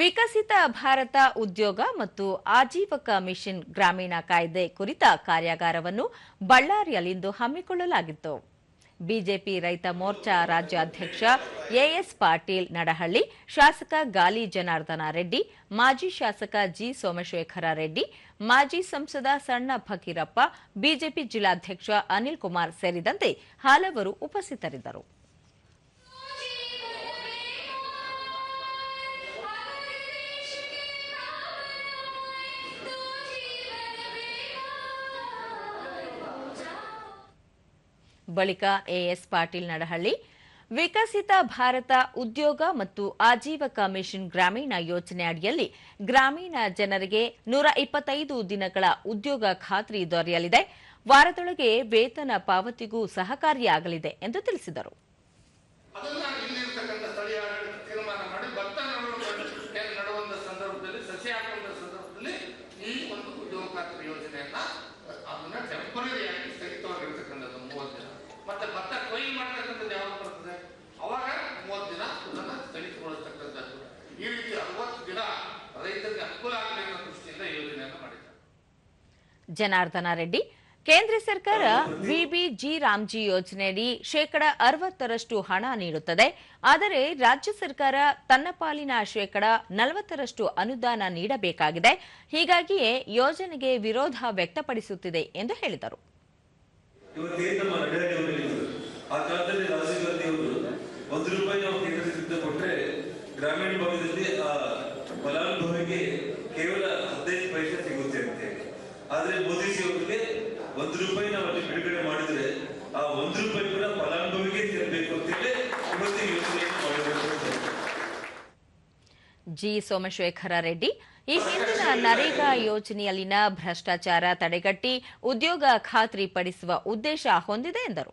ವಿಕಸಿತ ಭಾರತ ಉದ್ಯೋಗ ಮತ್ತು ಆಜೀವಕ ಮಿಷನ್ ಗ್ರಾಮೀಣ ಕಾಯ್ದೆ ಕುರಿತ ಕಾರ್ಯಾಗಾರವನ್ನು ಬಳ್ಳಾರಿಯಲ್ಲಿಂದು ಹಮ್ಮಿಕೊಳ್ಳಲಾಗಿತ್ತು. ಬಿಜೆಪಿ ರೈತ ಮೋರ್ಚಾ ರಾಜ್ಯಾಧ್ಯಕ್ಷ ಎಎಸ್ ಪಾಟೀಲ್ ನಡಹಳ್ಳಿ, ಶಾಸಕ ಗಾಲಿ ಜನಾರ್ದನ ರೆಡ್ಡಿ, ಮಾಜಿ ಶಾಸಕ ಜಿ ಸೋಮಶೇಖರ ರೆಡ್ಡಿ, ಮಾಜಿ ಸಂಸದ ಸಣ್ಣ ಫಕೀರಪ್ಪ, ಬಿಜೆಪಿ ಜಿಲ್ಲಾಧ್ಯಕ್ಷ ಅನಿಲ್ ಕುಮಾರ್ ಸೇರಿದಂತೆ ಹಲವರು ಉಪಸ್ಥಿತರಿದ್ದರು. ಬಳಿಕ ಎಎಸ್ ಪಾಟೀಲ್ ನಡಹಳ್ಳಿ, ವಿಕಸಿತ ಭಾರತ ಉದ್ಯೋಗ ಮತ್ತು ಆಜೀವಕ ಮಿಷನ್ ಗ್ರಾಮೀಣ ಯೋಜನೆ ಅಡಿಯಲ್ಲಿ ಗ್ರಾಮೀಣ ಜನರಿಗೆ ನೂರ ಇಪ್ಪತ್ತೈದು ದಿನಗಳ ಉದ್ಯೋಗ ಖಾತ್ರಿ ದೊರೆಯಲಿದೆ. ವಾರದೊಳಗೆ ವೇತನ ಪಾವತಿಗೂ ಸಹಕಾರಿಯಾಗಲಿದೆ ಎಂದು ತಿಳಿಸಿದರು. ಜನಾರ್ದನ ರೆಡ್ಡಿ. ಕೇಂದ್ರ ಸರ್ಕಾರ ವಿಬಿ ಜಿ ರಾಮ್ಜಿ ಯೋಜನೆಯಡಿ ಶೇಕಡ ಅರವತ್ತರಷ್ಟು ಹಣ ನೀಡುತ್ತದೆ. ಆದರೆ ರಾಜ್ಯ ಸರ್ಕಾರ ತನ್ನ ಪಾಲಿನ ಶೇಕಡ ನಲವತ್ತರಷ್ಟು ಅನುದಾನ ನೀಡಬೇಕಾಗಿದೆ. ಹೀಗಾಗಿಯೇ ಯೋಜನೆಗೆ ವಿರೋಧ ವ್ಯಕ್ತಪಡಿಸುತ್ತಿದೆ ಎಂದು ಹೇಳಿದರು. ಒಂದು ರೂಪಾಯಿ ನಾವು ಕೊಟ್ರೆ ಗ್ರಾಮೀಣ ಭಾಗದಲ್ಲಿ ಆ ಫಲಾನುಭವಿಗೆ ಕೇವಲ ಹದಿನೈದು ಪೈಸೆ ಸಿಗುತ್ತೆ ಅಂತೆ ಆದ್ರೆ ಮೋದಿಜಿ ಅವರಿಗೆ ಒಂದು ರೂಪಾಯಿ ನಾವು ಅಲ್ಲಿ ಬಿಡುಗಡೆ ಮಾಡಿದ್ರೆ ಆ ಒಂದು ರೂಪಾಯಿ ಕೂಡ ಫಲಾನುಭವಿಗೆ ಸೇರಬೇಕು ಅಂತೇಳಿ ಇವತ್ತು ಈ ಯೋಜನೆಯನ್ನು ಮಾಡಿರುವಂತದ್ದು ಜಿ ಸೋಮಶೇಖರ ರೆಡ್ಡಿ, ಈ ಹಿಂದಿನ ನರೇಗಾ ಯೋಜನೆಯಲ್ಲಿನ ಭ್ರಷ್ಟಾಚಾರ ತಡೆಗಟ್ಟಿ ಉದ್ಯೋಗ ಖಾತ್ರಿಪಡಿಸುವ ಉದ್ದೇಶ ಹೊಂದಿದೆ ಎಂದರು.